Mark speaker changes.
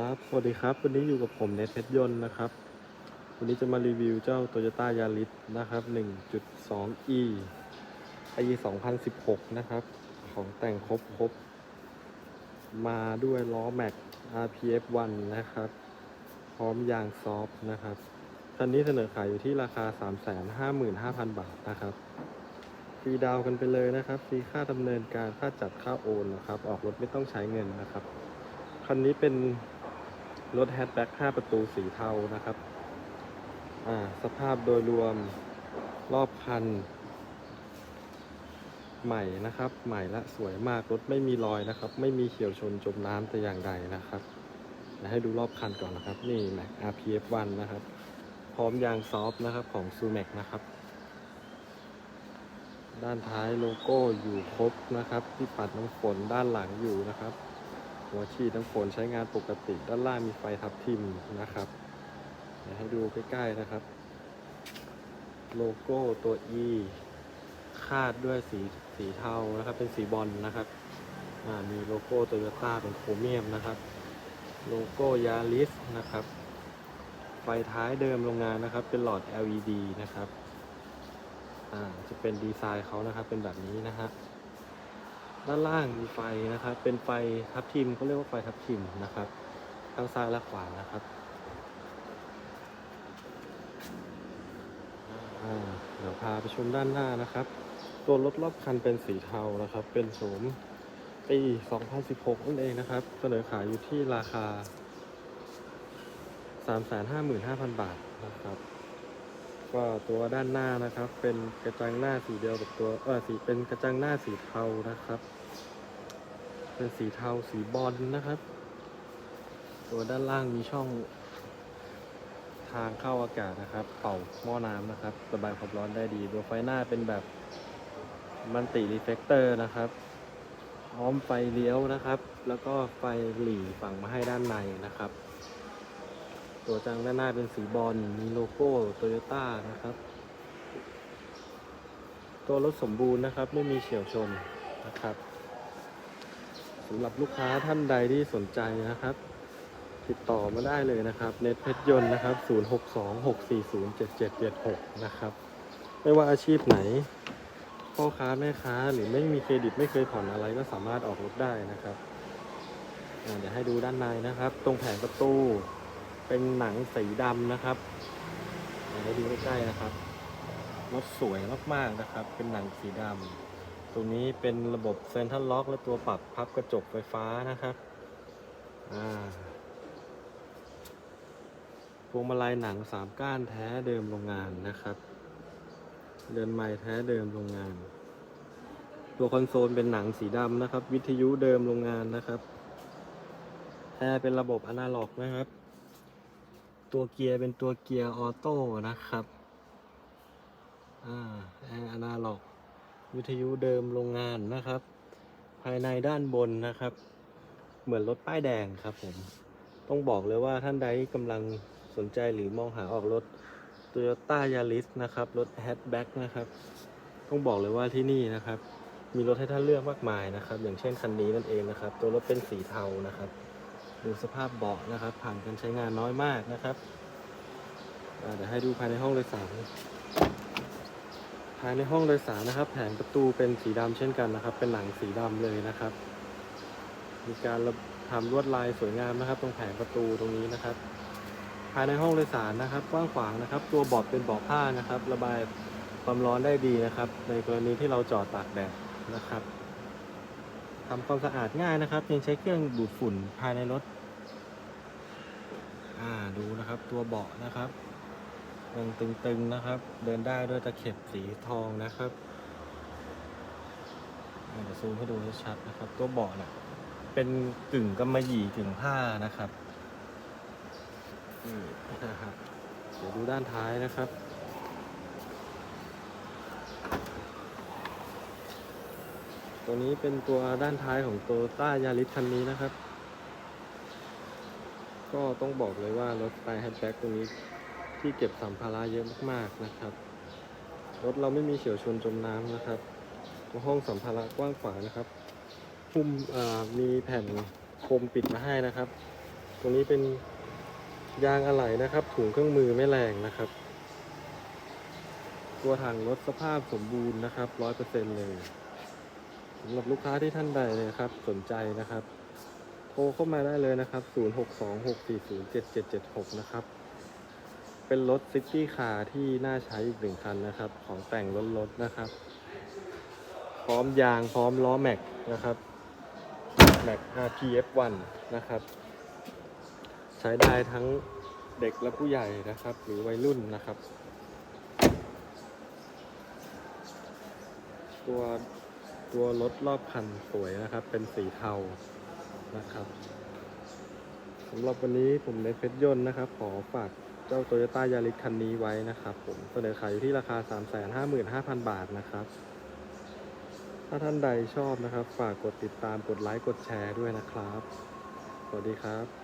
Speaker 1: ครับ สวัสดีครับ วันนี้อยู่กับผมเนทเพชรยนต์นะครับ วันนี้จะมารีวิวเจ้า Toyota Yaris นะครับ 1.2e ปี2016 นะครับ ของแต่งครบครบ มาด้วยล้อแม็ก RPF 1 นะครับ พร้อมยางซอฟต์นะครับคันนี้เสนอขายอยู่ที่ราคา 355,000 บาทนะครับฟรีดาวน์กันไปเลยนะครับ ฟรีค่าดำเนินการ ค่าจัดค่าโอนนะครับ ออกรถไม่ต้องใช้เงินนะครับคันนี้เป็น รถแฮชแบ็ก5ประตูสีเทานะครับอ่าสภาพโดยรวมรอบคัน ใหม่นะครับ ใหม่และสวยมาก รถไม่มีรอยนะครับ ไม่มีเฉียวชนจมน้ำแต่อย่างใดนะครับให้ดูรอบคันก่อนนะครับ นี่ Mac RPF 1 นะครับ พร้อมยางซอฟต์นะครับของ s u m a c นะครับ ด้านท้ายโลโก้อยู่ครบนะครับ ที่ปัดน้ำฝนด้านหลังอยู่นะครับ หัวฉีดน้ำฝนใช้งานปกติ ด้านล่างมีไฟทับทิมนะครับเดี๋ยวให้ดูใกล้ๆนะครับ โลโก้ตัว E คาดด้วยสีสีเทานะครับ เป็นสีบอลนะครับมีโลโก้โตโยต้าเป็นโครเมียมนะครับ โลโก้ยาริสนะครับ ไฟท้ายเดิมโรงงานนะครับ เป็นหลอด LED นะครับจะเป็นดีไซน์เขานะครับ เป็นแบบนี้นะฮะ ด้านล่างมีไฟนะครับ เป็นไฟทับทิมเขาเรียกว่าไฟทับทิมนะครับข้างซ้ายและขวานะครับเดี๋ยวพาไปชมด้านหน้านะครับ ตัวรถรอบคันเป็นสีเทานะครับ เป็นโฉมปี 2016 นั่นเองนะครับ เสนอขายอยู่ที่ราคา 355,000 บาทนะครับ ก็ตัวด้านหน้านะครับ เป็นกระจังหน้าสีเดียวกับตัวเออสีเป็นกระจังหน้าสีเทานะครับ เป็นสีเทาสีบอลนะครับ ตัวด้านล่างมีช่องทางเข้าอากาศนะครับ เป่าหม้อน้ำนะครับระบายความร้อนได้ดีตัวไฟหน้าเป็นแบบมันติรีเฟกเตอร์นะครับพร้อมไฟเลี้ยวนะครับ แล้วก็ไฟหลีฝั่งมาให้ด้านในนะครับ ตัวจังด้านหน้าเป็นสีบอล มีโลโก้โตโยต้านะครับ ตัวรถสมบูรณ์นะครับ ไม่มีเฉียวชนนะครับสำหรับลูกค้าท่านใดที่สนใจนะครับ ติดต่อมาได้เลยนะครับเน็ตเพชรยนต์นะครับ 0626407776 นะครับ ไม่ว่าอาชีพไหน พ่อค้าแม่ค้าหรือไม่มีเครดิตไม่เคยผ่อนอะไรก็สามารถออกรถได้นะครับเดี๋ยวให้ดูด้านในนะครับ ตรงแผงประตู เป็นหนังสีดำนะครับให้ดูใกล้ๆนะครับรถสวยมากๆนะครับ เป็นหนังสีดำตรงนี้เป็นระบบเซนทรัลล็อกและตัวปรับพับกระจกไฟฟ้านะครับอ่าพวงมาลัยหนังสามก้านแท้เดิมโรงงานนะครับ เดินไม้แท้เดิมโรงงาน ตัวคอนโซลเป็นหนังสีดำนะครับ วิทยุเดิมโรงงานนะครับแอร์เป็นระบบอนาล็อกนะครับ ตัวเกียร์เป็นตัวเกียร์ออโต้นะครับอ่าแอร์อนาล็อก วิทยุเดิมโรงงานนะครับ ภายในด้านบนนะครับ เหมือนรถป้ายแดงครับผม ต้องบอกเลยว่าท่านใดกำลังสนใจหรือมองหาออกรถ Toyota Yaris นะครับ รถ hatchback นะครับ ต้องบอกเลยว่าที่นี่นะครับ มีรถให้ท่านเลือกมากมายนะครับ อย่างเช่นคันนี้นั่นเองนะครับ ตัวรถเป็นสีเทานะครับ ดูสภาพเบาะนะครับ ผ่านการใช้งานน้อยมากนะครับเดี๋ยวให้ดูภายในห้องโดยสารภายในห้องโดยสารนะครับ แผงประตูเป็นสีดำเช่นกันนะครับ เป็นหนังสีดำเลยนะครับ มีการระทำลวดลายสวยงามนะครับ ตรงแผงประตูตรงนี้นะครับ ภายในห้องโดยสารนะครับ กว้างขวางนะครับ ตัวเบาะเป็นเบาะผ้านะครับ ระบายความร้อนได้ดีนะครับ ในกรณีที่เราจอดตากแดดนะครับทำความสะอาดง่ายนะครับยังใช้เครื่องดูดฝุ่นภายในรถ อ่าดูนะครับตัวเบาะนะครับยังตึงๆนะครับ เดินได้ด้วยตะเข็บสีทองนะครับเดี๋ยวซูมให้ดูให้ชัดนะครับ ตัวเบาะเนี่ยเป็นกึ่งกำมะหยี่กึ่งผ้านะครับนี่นะครับ เดี๋ยวดูด้านท้ายนะครับตัวนี้เป็นตัวด้านท้ายของโตต้ายาริสคันนี้นะครับ ก็ต้องบอกเลยว่ารถสไฟแฮชแบ็กตัวนี้ที่เก็บสัมภาระเยอะมากๆนะครับ รถเราไม่มีเฉียวชนจมน้ำนะครับ ห้องสัมภาระกว้างขวางนะครับพุ่มมีแผ่นโคมปิดมาให้นะครับ ตรงนี้เป็นยางอะไหล่นะครับ ถุงเครื่องมือไม่แรงนะครับ ตัวถังรถสภาพสมบูรณ์นะครับร้อยเปอร์เซ็นเลยสำหรับลูกค้าที่ท่านใดนะครับสนใจนะครับ โทรเข้ามาได้เลยนะครับ 0626407776 นะครับ เป็นรถซิตี้คาร์ที่น่าใช้อีกหนึ่งคันนะครับ ของแต่งรถๆนะครับ พร้อมยางพร้อมล้อแม็กนะครับแม็ก RPF1 นะครับ ใช้ได้ทั้งเด็กและผู้ใหญ่นะครับ หรือวัยรุ่นนะครับ ตัวตัวรถรอบคันสวยนะครับ เป็นสีเทา นะครับสำหรับวันนี้ผมในเพชรยนต์นะครับ ขอฝากเจ้าโตโยต้ายาริสคันนี้ไว้นะครับ ผมเสนอขายอยู่ที่ราคา 355,000 บาทนะครับ ถ้าท่านใดชอบนะครับ ฝากกดติดตามกดไลค์กดแชร์ด้วยนะครับ สวัสดีครับ